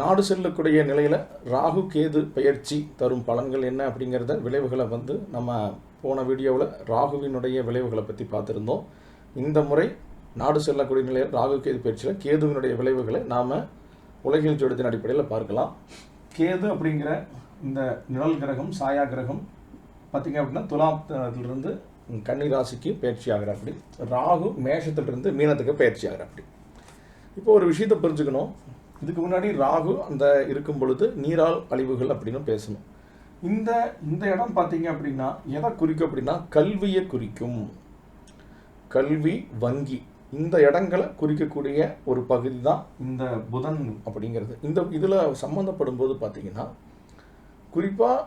நாடு செல்லக்கூடிய நிலையில் ராகு கேது பயிற்சி தரும் பலன்கள் என்ன அப்படிங்கிறத விளைவுகளை வந்து நம்ம போன வீடியோவில் ராகுவினுடைய விளைவுகளை பற்றி பார்த்துருந்தோம். இந்த முறை நாடு செல்லக்கூடிய நிலையில் ராகு கேது பயிற்சியில் கேதுவினுடைய விளைவுகளை நாம் உலகியல் ஜோடத்தின் அடிப்படையில் பார்க்கலாம். கேது அப்படிங்கிற இந்த நிழல் கிரகம் சாயா கிரகம் பார்த்திங்க அப்படின்னா துலாத்திலிருந்து கன்னி ராசிக்கு பயிற்சி ஆகிறாப்படி ராகு மேஷத்திலிருந்து மீனத்துக்கு பயிற்சி ஆகிறாப்படி இப்போ ஒரு விஷயத்தை புரிஞ்சுக்கணும். இதுக்கு முன்னாடி ராகு அந்த இருக்கும் பொழுது நீரால் அழிவுகள் அப்படின்னு பேசணும். இந்த இந்த இடம் பார்த்தீங்க அப்படின்னா எதை குறிக்கும் அப்படின்னா கல்வியை குறிக்கும். கல்வி வங்கி இந்த இடங்களை குறிக்கக்கூடிய ஒரு பகுதி தான் இந்த புதன் அப்படிங்கிறது. இந்த இதில் சம்மந்தப்படும் போது பார்த்தீங்கன்னா குறிப்பாக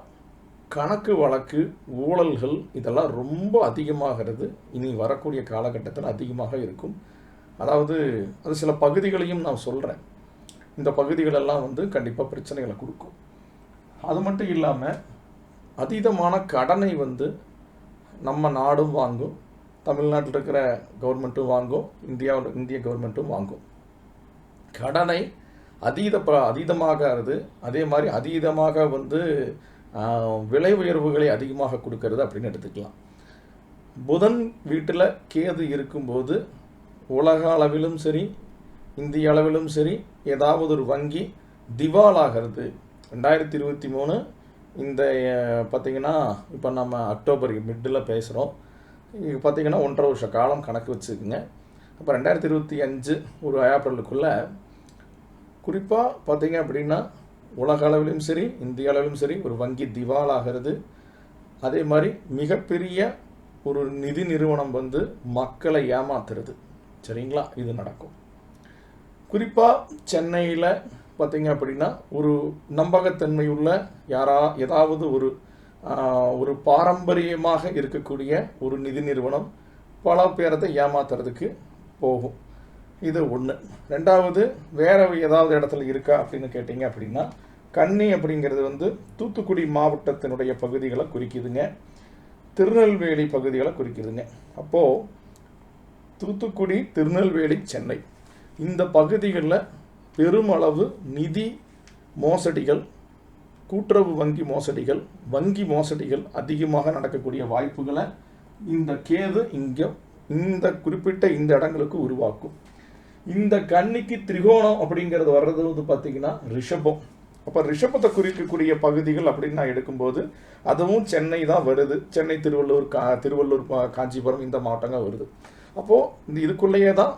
கணக்கு வழக்கு ஊழல்கள் இதெல்லாம் ரொம்ப அதிகமாகிறது. இனி வரக்கூடிய காலகட்டத்தில் அதிகமாக இருக்கும். அதாவது அது சில பகுதிகளையும் நான் சொல்கிறேன் இந்த பகுதிகளெல்லாம் வந்து கண்டிப்பாக பிரச்சனைகளை கொடுக்கும். அது மட்டும் இல்லாமல் அதீதமான கடனை வந்து நம்ம நாடும் வாங்கும். தமிழ்நாட்டில் இருக்கிற கவர்மெண்ட்டும் வாங்கும். இந்தியாவில் இந்திய கவர்மெண்ட்டும் வாங்கும். கடனை அதீத ப அதீதமாகிறது அதே மாதிரி அதீதமாக வந்து விலை உயர்வுகளை அதிகமாக கொடுக்கறது அப்படின்னு எடுத்துக்கலாம். புதன் வீட்டில் கேது இருக்கும்போது உலக அளவிலும் சரி இந்திய அளவிலும் சரி ஏதாவது ஒரு வங்கி திவாலாகிறது. ரெண்டாயிரத்தி இருபத்தி மூணு இந்த பார்த்திங்கன்னா பார்த்தீங்கன்னா இப்போ நம்ம அக்டோபர் மிட்டில் பேசுகிறோம் இது பார்த்தீங்கன்னா ஒன்றரை வருஷ காலம் கணக்கு வச்சுக்குங்க அப்போ ரெண்டாயிரத்தி இருபத்தி அஞ்சு ஒரு ஏப்ரலுக்குள்ளே குறிப்பாக பார்த்தீங்க அப்படின்னா உலக அளவிலும் சரி இந்திய அளவிலும் சரி ஒரு வங்கி திவாலாகிறது. அதே மாதிரி மிகப்பெரிய ஒரு நிதி நிறுவனம் வந்து மக்களை ஏமாத்துறது. சரிங்களா? இது நடக்கும். குறிப்பாக சென்னையில் பார்த்தீங்க அப்படின்னா ஒரு நம்பகத்தன்மை உள்ள யாரா ஏதாவது ஒரு ஒரு பாரம்பரியமாக இருக்கக்கூடிய ஒரு நிதி நிறுவனம் பல பேரத்தை ஏமாத்துறதுக்கு போகும். இது ஒன்று ரெண்டாவது வேறு ஏதாவது இடத்துல இருக்கா அப்படின்னு கேட்டிங்க அப்படின்னா கன்னி அப்படிங்கிறது வந்து தூத்துக்குடி மாவட்டத்தினுடைய பகுதிகளை குறிக்குதுங்க. திருநெல்வேலி பகுதிகளை குறிக்குதுங்க. அப்போது தூத்துக்குடி திருநெல்வேலி சென்னை. இந்த பகுதிகளில் பெருமளவு நிதி மோசடிகள் கூட்டுறவு வங்கி மோசடிகள் வங்கி மோசடிகள் அதிகமாக நடக்கக்கூடிய வாய்ப்புகளை இந்த கேது இங்கே இந்த குறிப்பிட்ட இந்த இடங்களுக்கு உருவாக்கும். இந்த கன்னிக்கு திரிகோணம் அப்படிங்கிறது வர்றது வந்து பார்த்தீங்கன்னா ரிஷபம். அப்போ ரிஷபத்தை குறிக்கக்கூடிய பகுதிகள் அப்படின்னு நான் எடுக்கும்போது அதுவும் சென்னை தான் வருது. சென்னை திருவள்ளூர் கா திருவள்ளூர் காஞ்சிபுரம் இந்த மாவட்டங்கள் வருது. அப்போது இந்த இதுக்குள்ளேயே தான்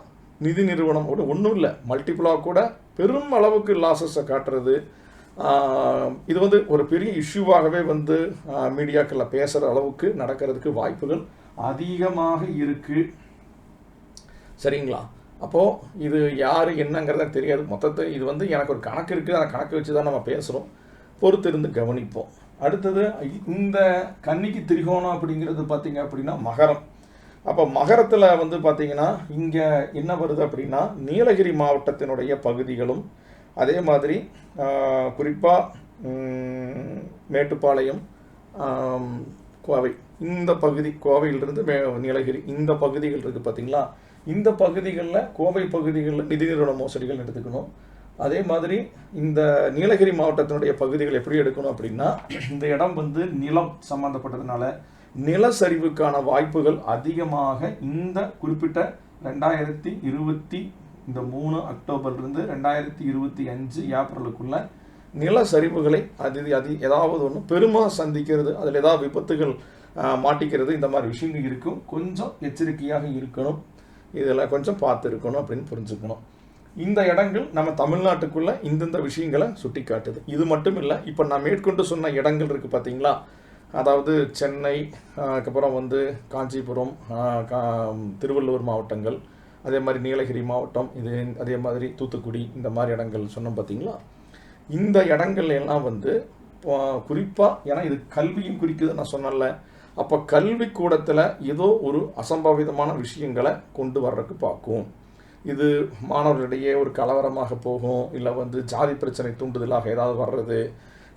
நிதி நிறுவனம் கூட ஒன்றும் இல்லை. மல்டிப்புளாக கூட பெரும் அளவுக்கு லாசஸை காட்டுறது. இது வந்து ஒரு பெரிய இஷ்யூவாகவே வந்து மீடியாக்களில் பேசுகிற அளவுக்கு நடக்கிறதுக்கு வாய்ப்புகள் அதிகமாக இருக்குது சரிங்களா? அப்போது இது யார் என்னங்கிறத தெரியாது. மொத்தத்தை இது வந்து எனக்கு ஒரு கணக்கு இருக்குது அந்த கணக்கு வச்சு தான் நம்ம பேசுகிறோம் பொறுத்து இருந்து கவனிப்போம். அடுத்தது இந்த கன்னிக்கு திரிகோணம் அப்படிங்கிறது பார்த்தீங்க அப்படின்னா மகரம். அப்போ மகரத்தில் வந்து பார்த்தீங்கன்னா இங்கே என்ன வருது அப்படின்னா நீலகிரி மாவட்டத்தினுடைய பகுதிகளும் அதே மாதிரி குறிப்பாக மேட்டுப்பாளையம் கோவை. இந்த பகுதி கோவையிலிருந்து மே நீலகிரி இந்த பகுதிகள் இருக்குது பார்த்தீங்களா இந்த பகுதிகளில் கோவை பகுதிகளில் நிதி நிறுவன மோசடிகள் எடுத்துக்கணும். அதே மாதிரி இந்த நீலகிரி மாவட்டத்தினுடைய பகுதிகள் எப்படி எடுக்கணும் அப்படின்னா இந்த இடம் வந்து நிலம் சம்மந்தப்பட்டதுனால நிலச்சரிவுக்கான வாய்ப்புகள் அதிகமாக இந்த குறிப்பிட்ட ரெண்டாயிரத்தி இருபத்தி இந்த மூணு அக்டோபர்லேருந்து ரெண்டாயிரத்தி இருபத்தி அஞ்சு ஏப்ரலுக்குள்ள நில சரிவுகளை அது அது ஏதாவது ஒன்று பெருமா சந்திக்கிறது அதில் ஏதாவது விபத்துகள் மாட்டிக்கிறது இந்த மாதிரி விஷயங்கள் இருக்கும். கொஞ்சம் எச்சரிக்கையாக இருக்கணும். இதில் கொஞ்சம் பார்த்து இருக்கணும் அப்படின்னு புரிஞ்சுக்கணும். இந்த இடங்கள் நம்ம தமிழ்நாட்டுக்குள்ளே இந்தந்த விஷயங்களை சுட்டி காட்டுது இது மட்டும் இல்லை இப்போ நான் மேற்கொண்டு சொன்ன இடங்கள் இருக்குது பார்த்தீங்களா அதாவது சென்னை அதுக்கப்புறம் வந்து காஞ்சிபுரம் கா- திருவள்ளூர் மாவட்டங்கள் அதே மாதிரி நீலகிரி மாவட்டம் இது அதே மாதிரி தூத்துக்குடி இந்த மாதிரி இடங்கள் சொன்னோம் பார்த்தீங்களா? இந்த இடங்கள் எல்லாம் வந்து குறிப்பாக ஏன்னா இது கல்வியும் குறிக்குது நான் சொன்னேன்ல அப்போ கல்வி கூடத்தில் ஏதோ ஒரு அசம்பாவிதமான விஷயங்களை கொண்டு வர்றதுக்கு பார்க்கும். இது மாணவர்களிடையே ஒரு கலவரமாக போகும் இல்லை வந்து ஜாதி பிரச்சனை தூண்டுதலாக ஏதாவது வர்றது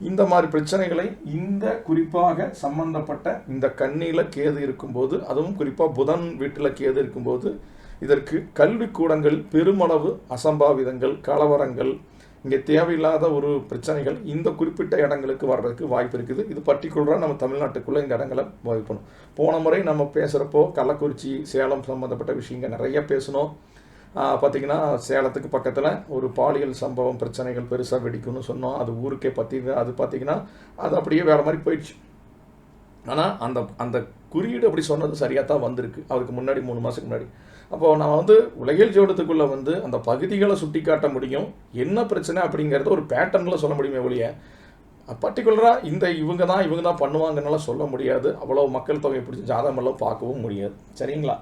இந்த மாதிரி பிரச்சனைகளை இந்த குறிப்பாக சம்பந்தப்பட்ட இந்த கண்ணியில் கேது இருக்கும்போது அதுவும் குறிப்பாக புதன் வீட்டில் கேது இருக்கும்போது இதற்கு கல்விக்கூடங்கள் பெருமளவு அசம்பாவிதங்கள் கலவரங்கள் இங்கே தேவையில்லாத ஒரு பிரச்சனைகள் இந்த குறிப்பிட்ட இடங்களுக்கு வர்றதுக்கு வாய்ப்பு இருக்குது. இது பர்டிகுலராக நம்ம தமிழ்நாட்டுக்குள்ளே இந்த இடங்களை வாய்ப்பணும் போன முறை நம்ம பேசுகிறப்போ கள்ளக்குறிச்சி சேலம் சம்மந்தப்பட்ட விஷயங்கள் நிறைய பேசணும் பார்த்திங்கன்னா சேலத்துக்கு பக்கத்தில் ஒரு பாலியல் சம்பவம் பிரச்சனைகள் பெருசாக வெடிக்கும்னு சொன்னோம். அது ஊருக்கே பற்றி அது பார்த்திங்கன்னா அது அப்படியே வேறு மாதிரி போயிடுச்சு. ஆனால் அந்த அந்த குறியீடு அப்படி சொன்னது சரியாக தான் வந்திருக்கு. அதுக்கு முன்னாடி மூணு மாதத்துக்கு முன்னாடி. அப்போது நான் வந்து உலகில் ஜோடத்துக்குள்ளே வந்து அந்த பகுதிகளை சுட்டி காட்ட முடியும். என்ன பிரச்சனை அப்படிங்கிறத ஒரு பேட்டர்னில் சொல்ல முடியுமே ஒழிய பர்டிகுலராக இந்த இவங்க தான் இவங்க தான் பண்ணுவாங்கன்னெல்லாம் சொல்ல முடியாது. அவ்வளோ மக்கள் தொகை பிடிச்சி ஜாதகமெல்லாம் பார்க்கவும் முடியாது. சரிங்களா?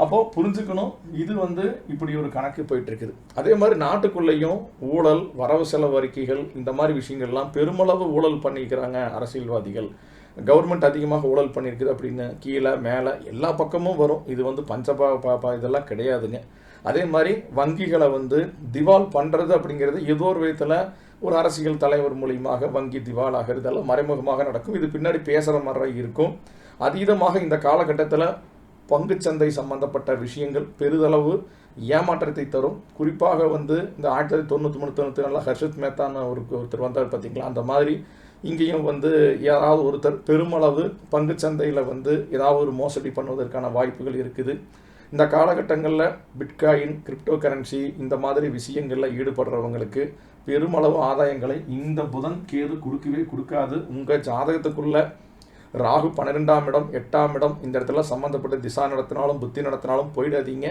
அப்போது புரிஞ்சுக்கணும் இது வந்து இப்படி ஒரு கணக்கு போயிட்டு இருக்குது அதே மாதிரி நாட்டுக்குள்ளேயும் ஊழல் வரவு செலவு அறிக்கைகள் இந்த மாதிரி விஷயங்கள்லாம் பெருமளவு ஊழல் பண்ணிக்கிறாங்க அரசியல்வாதிகள். கவர்மெண்ட் அதிகமாக ஊழல் பண்ணியிருக்குது அப்படின்னு கீழே மேலே எல்லா பக்கமும் வரும். இது வந்து பஞ்சபா பாப்பா இதெல்லாம் கிடையாதுங்க. அதே மாதிரி வங்கிகளை வந்து திவால் பண்ணுறது அப்படிங்கிறது ஏதோ ஒரு விதத்தில் ஒரு அரசியல் தலைவர் மூலியமாக வங்கி திவால் ஆகிறது எல்லாம் மறைமுகமாக நடக்கும். இது பின்னாடி பேசுகிற மாதிரி இருக்கும். அதீதமாக இந்த காலகட்டத்தில் பங்குச்சந்தை சம்பந்தப்பட்ட விஷயங்கள் பெரிதளவு ஏமாற்றத்தை தரும். குறிப்பாக வந்து இந்த ஆயிரத்தி தொள்ளாயிரத்தி தொண்ணூற்றி மூணு தொண்ணூற்றி நாலில் ஹர்ஷத் மேத்தான ஒரு ஒருத்தர் வந்தார் பார்த்தீங்களா அந்த மாதிரி இங்கேயும் வந்து யாராவது ஒருத்தர் பெருமளவு பங்குச்சந்தையில் வந்து ஏதாவது ஒரு மோசடி பண்ணுவதற்கான வாய்ப்புகள் இருக்குது. இந்த காலகட்டங்களில் பிட்காயின் கிரிப்டோ கரன்சி இந்த மாதிரி விஷயங்களில் ஈடுபடுறவங்களுக்கு பெருமளவு ஆதாயங்களை இந்த புதன் கேது கொடுக்கவே கொடுக்காது. உங்கள் ஜாதகத்துக்குள்ளே ராகு பன்னிரெண்டாம் இடம் எட்டாம் இடம் இந்த இடத்துல சம்மந்தப்பட்ட திசா நடத்தினாலும் புத்தி நடத்தினாலும் போயிடாதீங்க.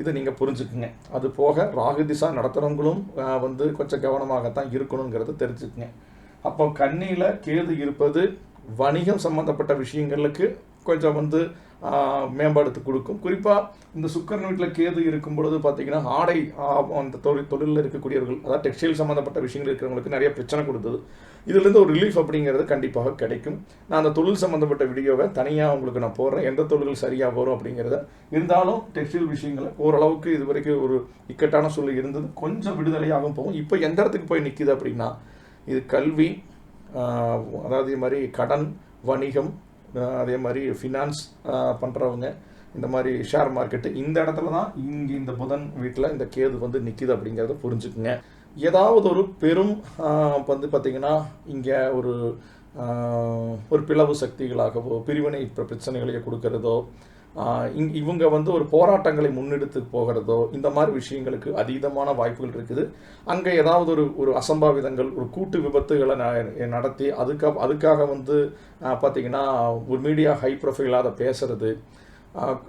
இதை நீங்கள் புரிஞ்சுக்குங்க. அது போக ராகு திசா நடத்துகிறவங்களும் வந்து கொஞ்சம் கவனமாகத்தான் இருக்கணுங்கிறத தெரிஞ்சுக்குங்க. அப்போ கண்ணியில் கேது இருப்பது வணிகம் சம்மந்தப்பட்ட விஷயங்களுக்கு கொஞ்சம் வந்து மேம்படுத்தி கொடுக்கும். குறிப்பாக இந்த சுக்கரன் வீட்டில் கேது இருக்கும் பொழுது பார்த்தீங்கன்னா ஆடை அந்த தொழில் தொழிலில் இருக்கக்கூடியவர்கள் அதாவது டெக்ஸ்டைல் சம்மந்தப்பட்ட விஷயங்கள் இருக்கிறவங்களுக்கு நிறைய பிரச்சனை கொடுத்தது. இதுலேருந்து ஒரு ரிலீஃப் அப்படிங்கிறது கண்டிப்பாக கிடைக்கும். நான் அந்த தொழில் சம்மந்தப்பட்ட வீடியோவை தனியாக உங்களுக்கு நான் போடுறேன். எந்த தொழில்கள் சரியாக வரும் அப்படிங்கிறத. இருந்தாலும் டெக்ஸ்டைல் விஷயங்களை ஓரளவுக்கு இது வரைக்கும் ஒரு இக்கட்டான சூழல் இருந்தது. கொஞ்சம் விடுதலையாகவும் போகும். இப்போ எந்த இடத்துக்கு போய் நிற்கிது அப்படின்னா இது கல்வி அதாவது இது மாதிரி கடன் வணிகம் அதே மாதிரி ஃபினான்ஸ் பண்ணுறவங்க இந்த மாதிரி ஷேர் மார்க்கெட்டு இந்த இடத்துல தான் இங்கே இந்த புதன் வீட்டில் இந்த கேது வந்து நிற்கிது அப்படிங்கிறத புரிஞ்சுக்குங்க. ஏதாவது ஒரு பெரும் வந்து பார்த்திங்கன்னா இங்கே ஒரு ஒரு பிளவு சக்திகளாகவோ பிரிவினை பிரச்சனைகளையோ கொடுக்கறதோ இவங்க வந்து ஒரு போராட்டங்களை முன்னெடுத்து போகிறதோ இந்த மாதிரி விஷயங்களுக்கு அதீதமான வாய்ப்புகள் இருக்குது. அங்கே ஏதாவது ஒரு ஒரு அசம்பாவிதங்கள் ஒரு கூட்டு விபத்துகளை நடத்தி அதுக்காக அதுக்காக வந்து பார்த்திங்கன்னா ஒரு மீடியா ஹை ப்ரொஃபைலாக அதை பேசுறது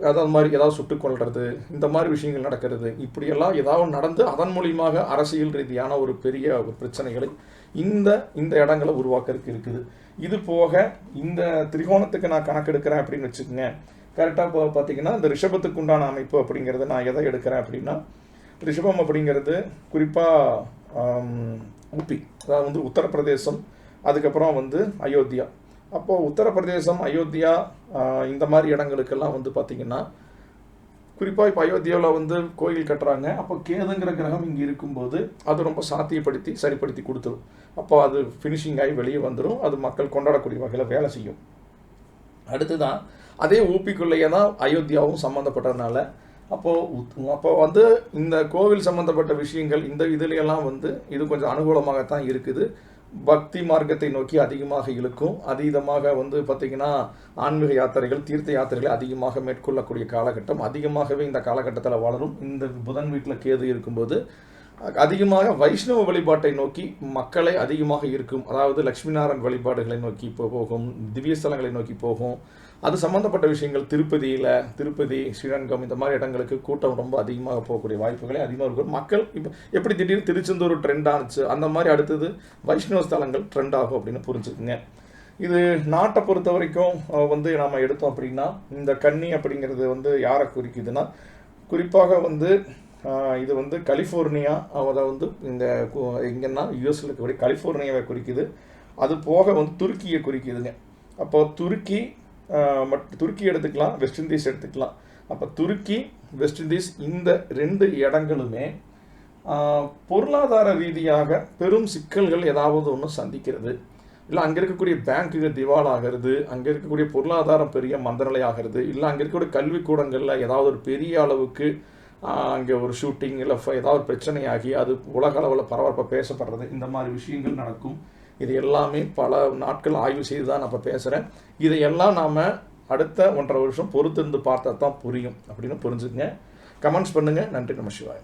அதாவது மாதிரி ஏதாவது சுட்டுக்கொள்வது இந்த மாதிரி விஷயங்கள் நடக்கிறது. இப்படியெல்லாம் ஏதாவது நடந்து அதன் மூலியமாக அரசியல் ரீதியான ஒரு பெரிய ஒரு பிரச்சனைகளை இந்த இந்த இடங்களை உருவாக்குறதுக்கு இருக்குது. இது போக இந்த திரிகோணத்துக்கு நான் கணக்கெடுக்கிறேன் அப்படின்னு வச்சுக்கோங்க. கரெக்டாக இப்போ பார்த்தீங்கன்னா இந்த ரிஷபத்துக்கு உண்டான அமைப்பு அப்படிங்கிறது நான் எதை எடுக்கிறேன் அப்படின்னா ரிஷபம் அப்படிங்கிறது குறிப்பாக உபி அதாவது வந்து உத்தரப்பிரதேசம் அதுக்கப்புறம் வந்து அயோத்தியா. அப்போது உத்தரப்பிரதேசம் அயோத்தியா இந்த மாதிரி இடங்களுக்கெல்லாம் வந்து பார்த்திங்கன்னா குறிப்பாக இப்போ அயோத்தியாவில் வந்து கோயில் கட்டுறாங்க. அப்போ கேதுங்கிற கிரகம் இங்கே இருக்கும்போது அது ரொம்ப சாத்தியப்படுத்தி சரிப்படுத்தி கொடுத்துரும். அப்போ அது ஃபினிஷிங் ஆகி வெளியே வந்துடும் அது மக்கள் கொண்டாடக்கூடிய வகையில் வேலை செய்யும். அடுத்து தான் அதே ஊப்பிக்குள்ளேயே தான் அயோத்தியாவும் சம்மந்தப்பட்டதுனால அப்போது அப்போ வந்து இந்த கோவில் சம்மந்தப்பட்ட விஷயங்கள் இந்த இதுலையெல்லாம் வந்து இது கொஞ்சம் அனுகூலமாகத்தான் இருக்குது. பக்தி மார்க்கத்தை நோக்கி அதிகமாக இழுக்கும். அதீதமாக வந்து பார்த்திங்கன்னா ஆன்மீக யாத்திரைகள் தீர்த்த யாத்திரைகளை அதிகமாக மேற்கொள்ளக்கூடிய காலகட்டம். அதிகமாகவே இந்த காலகட்டத்தில் வளரும். இந்த புதன் வீட்டில் கேது இருக்கும்போது அதிகமாக வைஷ்ணவ வழிபாட்டை நோக்கி மக்களை அதிகமாக இருக்கும். அதாவது லக்ஷ்மி நாராயண் வழிபாடுகளை நோக்கி போகும் திவ்ய ஸ்தலங்களை நோக்கி போகும். அது சம்மந்தப்பட்ட விஷயங்கள் திருப்பதியில் திருப்பதி ஸ்ரீரங்கம் இந்த மாதிரி இடங்களுக்கு கூட்டம் ரொம்ப அதிகமாக போகக்கூடிய வாய்ப்புகளே அதிகமாக இருக்கும். மக்கள் இப்போ எப்படி திடீர்னு திருச்செந்தூர் ட்ரெண்ட் ஆனிச்சு அந்த மாதிரி அடுத்தது வைஷ்ணவ ஸ்தலங்கள் ட்ரெண்ட் ஆகும் அப்படின்னு புரிஞ்சுக்குங்க. இது நாட்டை பொறுத்த வரைக்கும் வந்து நாம் எடுத்தோம் அப்படின்னா இந்த கன்னி அப்படிங்கிறது வந்து யாரை குறிக்குதுன்னா குறிப்பாக வந்து இது வந்து கலிஃபோர்னியா அதை வந்து இந்த எங்கன்னா யூஎஸில் இருக்கக்கூடிய கலிஃபோர்னியாவை குறிக்குது. அது போக வந்து துருக்கியை குறிக்குதுங்க. அப்போ துருக்கி மட் துருக்கி எடுத்துக்கலாம் வெஸ்ட் இண்டீஸ் எடுத்துக்கலாம். அப்போ துருக்கி வெஸ்ட் இண்டீஸ் இந்த ரெண்டு இடங்களுமே பொருளாதார ரீதியாக பெரும் சிக்கல்கள் ஏதாவது ஒன்று சந்திக்கிறது. இல்லை அங்கே இருக்கக்கூடிய பேங்க்குகள் திவால் ஆகிறது அங்கே இருக்கக்கூடிய பொருளாதாரம் பெரிய மந்தநிலை ஆகிறது இல்லை அங்கே இருக்கக்கூடிய கல்விக்கூடங்களில் ஏதாவது ஒரு பெரிய அளவுக்கு அங்கே ஒரு ஷூட்டிங் இல்லை ஏதாவது ஒரு பிரச்சனையாகி அது உலக அளவில் பரபரப்பாக பேசப்படுறது இந்த மாதிரி விஷயங்கள் நடக்கும். இது எல்லாமே பல நாட்கள் ஆய்வு செய்து தான் நான் இப்போ பேசுகிறேன் இதையெல்லாம் நாம் அடுத்த ஒன்றரை வருஷம் பொறுத்திருந்து பார்த்தா தான் புரியும் அப்படின்னு புரிஞ்சுங்க கமெண்ட்ஸ் பண்ணுங்கள் நன்றி நம்ம சிவாய்.